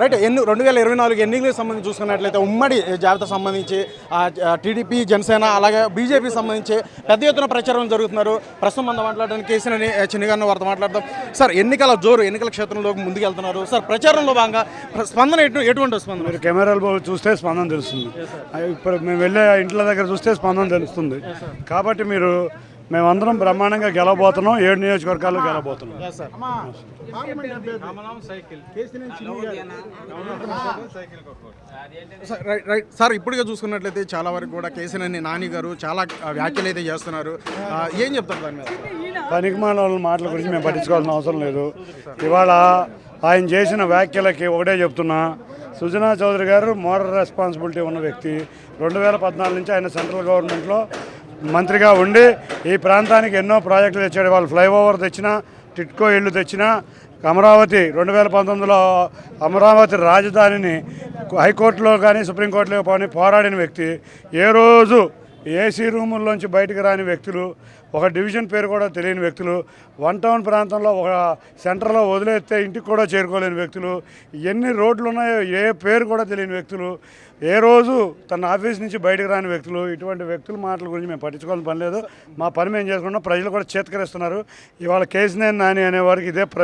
Right ఎన్ని రెండు వేల ఇరవై నాలుగు ఎన్నికలకు సంబంధించి చూసుకున్నట్లయితే ఉమ్మడి జాబితా సంబంధించి టీడీపీ జనసేన అలాగే బీజేపీ సంబంధించి పెద్ద ఎత్తున ప్రచారం జరుగుతున్నారు. ప్రస్తుతం మనం మాట్లాడడానికి కేసీని చిన్నగారిని వారితో మాట్లాడదాం. సార్ ఎన్నికల జోరు ఎన్నికల క్షేత్రంలో ముందుకు వెళ్తున్నారు సార్ ప్రచారంలో భాగంగా స్పందన ఎటు ఎటువంటి స్పందన? మీరు కెమెరాలు చూస్తే స్పందన తెలుస్తుంది. ఇప్పుడు మేము వెళ్ళే ఇంట్ల దగ్గర చూస్తే స్పందన తెలుస్తుంది. కాబట్టి మీరు మేమందరం బ్రహ్మాండంగా గెలవబోతున్నాం. ఏడు నియోజకవర్గాల్లో గెలవబోతున్నాం. Sir right right. సార్ ఇప్పుడుగా చూసుకున్నట్లయితే చాలా వరకు కూడా కేసీని నాని గారు చాలా వ్యాఖ్యలు అయితే చేస్తున్నారు. ఏం చెప్తారు దాని మీద? పనికిమాల వాళ్ళ మాటల గురించి మేము పట్టించుకోవాల్సిన అవసరం లేదు. ఇవాళ ఆయన చేసిన వ్యాఖ్యలకి ఒకటే చెప్తున్నా. సుజనా చౌదరి గారు మోరల్ రెస్పాన్సిబిలిటీ ఉన్న వ్యక్తి. రెండు వేల పద్నాలుగు నుంచి ఆయన సెంట్రల్ గవర్నమెంట్లో మంత్రిగా ఉండి ఈ ప్రాంతానికి ఎన్నో ప్రాజెక్టులు తెచ్చాడు. వాళ్ళు ఫ్లైఓవర్ తెచ్చినా టిట్కో ఇల్లు తెచ్చినా అమరావతి రెండు వేల పంతొమ్మిదిలో అమరావతి రాజధానిని హైకోర్టులో కానీ సుప్రీంకోర్టులో కానీ పోరాడిన వ్యక్తి. ఏ రోజు ఏసీ రూముల్లోంచి బయటకు రాని వ్యక్తులు ఒక డివిజన్ పేరు కూడా తెలియని వ్యక్తులు వన్ టౌన్ ప్రాంతంలో ఒక సెంటర్లో వదిలేస్తే ఇంటికి కూడా చేరుకోలేని వ్యక్తులు ఎన్ని రోడ్లు ఉన్నాయో ఏ పేరు కూడా తెలియని వ్యక్తులు ఏ రోజు తన ఆఫీస్ నుంచి బయటకు రాని వ్యక్తులు ఇటువంటి వ్యక్తుల మాటల గురించి మేము పట్టించుకోవాల్సిన పని లేదు. మా పని మేము చేసుకుంటాం ప్రజలు కూడా చేతకరిస్తున్నారు. ఇవాళ కేసినేని నాని అనేవారికి ఇదే ప్ర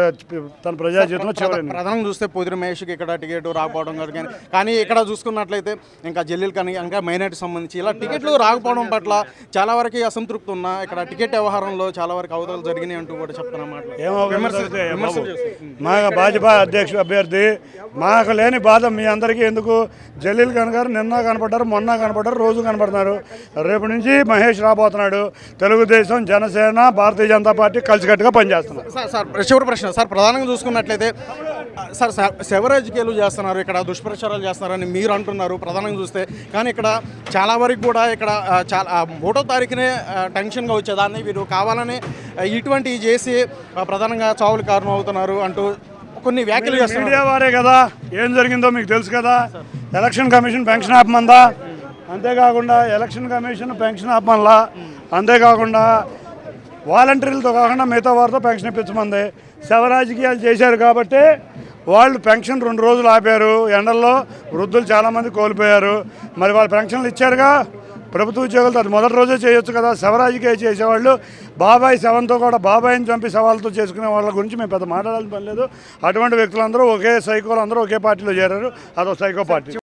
తన ప్రజా జీవితంలో చివరి ప్రధానం చూస్తే పొదిరి మహేష్కి ఇక్కడ టికెట్ రాకపోవడం కానీ కానీ ఇక్కడ చూసుకున్నట్లయితే ఇంకా జల్లీలు కానీ ఇంకా మైనార్టీ సంబంధించి ఇలా టికెట్లు రాకపోవడం పట్ల చాలా వరకు అసంతృప్తి ఉన్నా. ఇక్కడ టికెట్ వ్యవహారంలో చాలా వరకు అవతలు జరిగినాయి అంటూ కూడా చెప్తున్న మాటలు. ఏమో విమర్శ- విమర్శ విమర్శలు చేస్తారు. మా భాజపా అధ్యక్షుడు అభ్యర్థి మాకు లేని బాధ మీ అందరికీ ఎందుకు? జలీల్ ఖాన్ గారు నిన్న కనపడ్డారు మొన్న కనపడ్డారు రోజు కనపడుతున్నారు. రేపు నుంచి మహేష్ రాబోతున్నాడు. తెలుగుదేశం జనసేన భారతీయ జనతా పార్టీ కలిసికట్టుగా పనిచేస్తున్నారు. సార్ సార్ చివరి ప్రశ్న సార్ ప్రధానంగా చూసుకున్నట్లయితే సార్ శివరాజకీయాలు చేస్తున్నారు ఇక్కడ దుష్ప్రచారాలు చేస్తున్నారని మీరు అంటున్నారు ప్రధానంగా చూస్తే. కానీ ఇక్కడ చాలా వరకు కూడా ఇక్కడ చాలా ఒకటో తారీఖునే టెన్షన్గా వచ్చేదాన్ని వీరు కావాలని ఇటువంటి చేసి ప్రధానంగా చావులు కారణం అవుతున్నారు అంటూ కొన్ని వ్యాఖ్యలు మీడియా వారే కదా. ఏం జరిగిందో మీకు తెలుసు కదా. ఎలక్షన్ కమిషన్ పెన్షన్ ఆపమందా? అంతేకాకుండా ఎలక్షన్ కమిషన్ పెన్షన్ ఆపమల్లా అంతేకాకుండా వాలంటీర్లతో కాకుండా మిగతా వారితో పెన్షన్ ఇప్పించమంది. శవ రాజకీయాలు చేశారు కాబట్టి వాళ్ళు పెన్షన్ రెండు రోజులు ఆపారు. ఎండల్లో వృద్ధులు చాలామంది కోల్పోయారు. మరి వాళ్ళు పెన్షన్లు ఇచ్చారుగా? ప్రభుత్వ ఉద్యోగులతో అది మొదటి రోజే చేయొచ్చు కదా. శవ చేసేవాళ్ళు బాబాయ్ శవంతో కూడా బాబాయిని చంపి సవాళ్ళతో చేసుకునే వాళ్ళ గురించి మేము పెద్ద మాట్లాడాల్సిన పని లేదు. అటువంటి వ్యక్తులందరూ ఒకే సైకోలు అందరూ ఒకే పార్టీలో చేరారు. అదొక సైకో పార్టీ.